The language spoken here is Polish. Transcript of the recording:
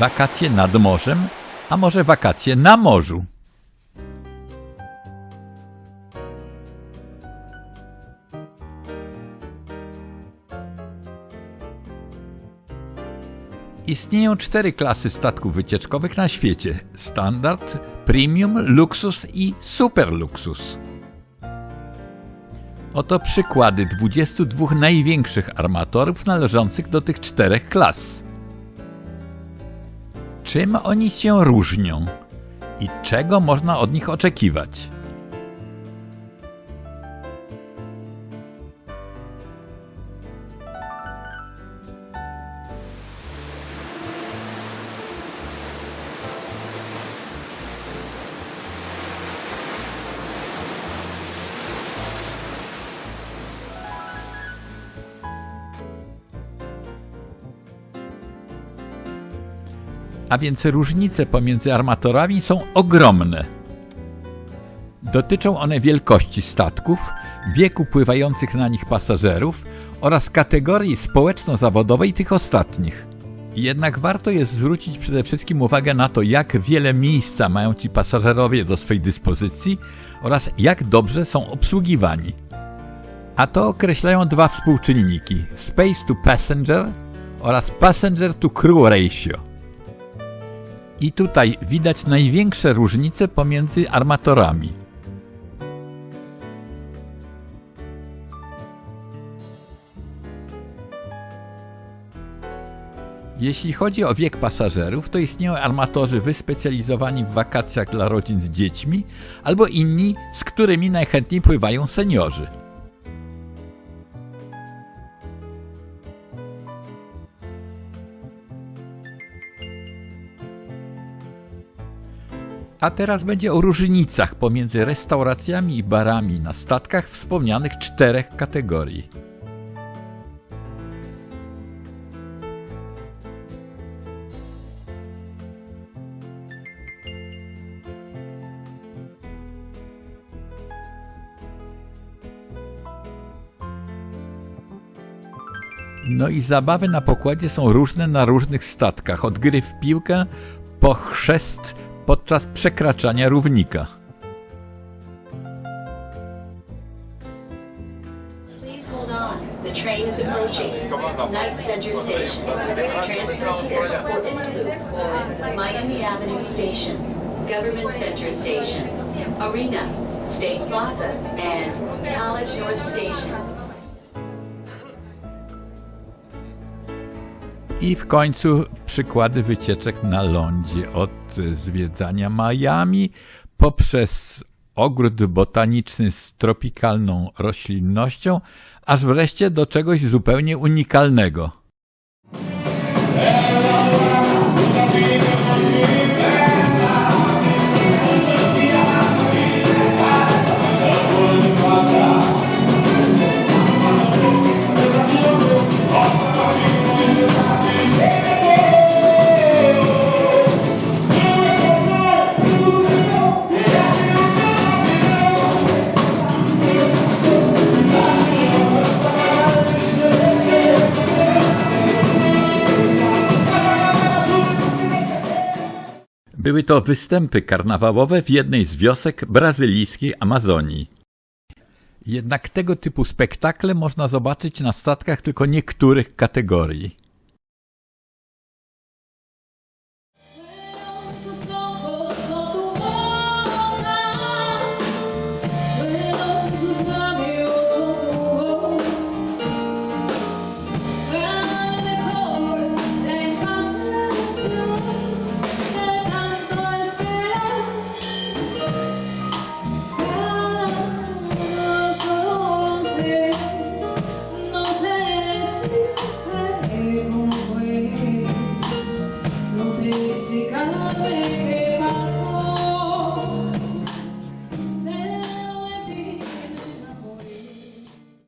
Wakacje nad morzem, a może wakacje na morzu? Istnieją cztery klasy statków wycieczkowych na świecie: standard, premium, luksus i superluksus. Oto przykłady 22 największych armatorów należących do tych czterech klas. Czym oni się różnią i czego można od nich oczekiwać? A więc różnice pomiędzy armatorami są ogromne. Dotyczą one wielkości statków, wieku pływających na nich pasażerów oraz kategorii społeczno-zawodowej tych ostatnich. Jednak warto jest zwrócić przede wszystkim uwagę na to, jak wiele miejsca mają ci pasażerowie do swej dyspozycji oraz jak dobrze są obsługiwani. A to określają dwa współczynniki: space to passenger oraz passenger to crew ratio. I tutaj widać największe różnice pomiędzy armatorami. Jeśli chodzi o wiek pasażerów, to istnieją armatorzy wyspecjalizowani w wakacjach dla rodzin z dziećmi, albo inni, z którymi najchętniej pływają seniorzy. A teraz będzie o różnicach pomiędzy restauracjami i barami na statkach wspomnianych czterech kategorii. No i zabawy na pokładzie są różne na różnych statkach, od gry w piłkę po chrzest podczas przekraczania równika. Government Center Station. Arena. State Plaza. And College North Station. I w końcu przykłady wycieczek na lądzie od zwiedzania Miami poprzez ogród botaniczny z tropikalną roślinnością, aż wreszcie do czegoś zupełnie unikalnego. Były to występy karnawałowe w jednej z wiosek brazylijskiej Amazonii. Jednak tego typu spektakle można zobaczyć na statkach tylko niektórych kategorii. Зі стіками